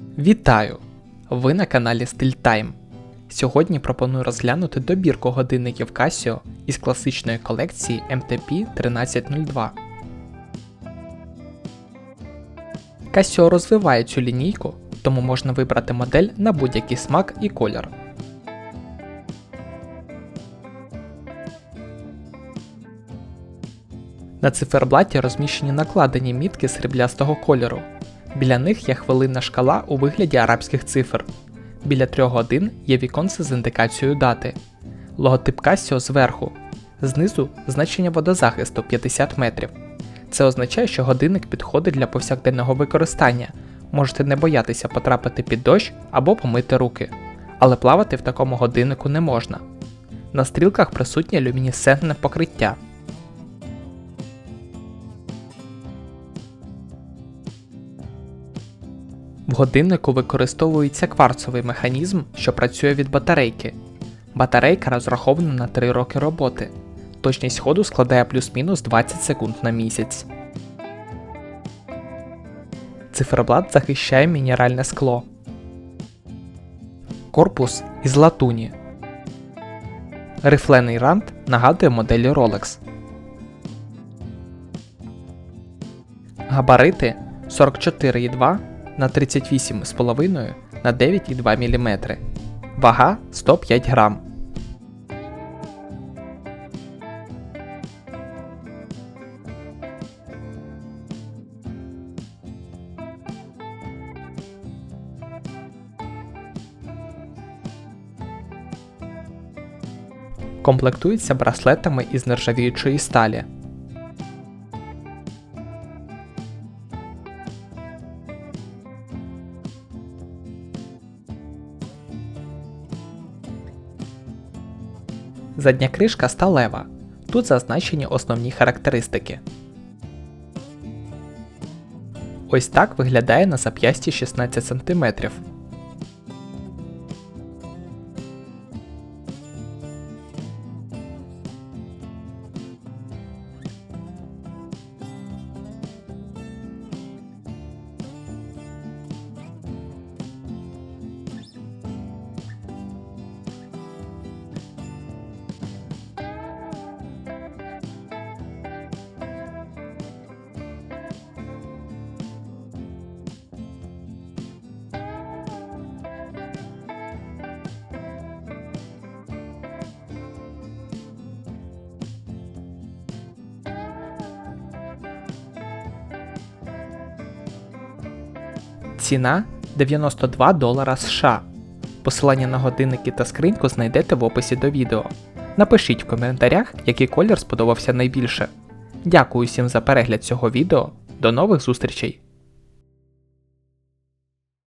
Вітаю! Ви на каналі StillTime. Сьогодні пропоную розглянути добірку годинників Casio із класичної колекції MTP 1302. Casio розвиває цю лінійку, тому можна вибрати модель на будь-який смак і колір. На циферблаті розміщені накладені мітки сріблястого кольору. Біля них є хвилинна шкала у вигляді арабських цифр. Біля 3 годин є віконце з індикацією дати. Логотип Casio зверху. Знизу значення водозахисту 50 метрів. Це означає, що годинник підходить для повсякденного використання. Можете не боятися потрапити під дощ або помити руки. Але плавати в такому годиннику не можна. На стрілках присутнє люмінесцентне покриття. В годиннику використовується кварцовий механізм, що працює від батарейки. Батарейка розрахована на 3 роки роботи. Точність ходу складає плюс-мінус 20 секунд на місяць. Циферблат захищає мінеральне скло. Корпус із латуні. Рифлений рант нагадує моделі Rolex. Габарити 44,2 на 38,5 на 9,2 мм. Вага 105 грам. Комплектується браслетами із нержавіючої сталі. Задня кришка сталева. Тут зазначені основні характеристики. Ось так виглядає на зап'ясті 16 см. Ціна 92 долара США. Посилання на годинники та скриньку знайдете в описі до відео. Напишіть в коментарях, який колір сподобався найбільше. Дякую всім за перегляд цього відео. До нових зустрічей!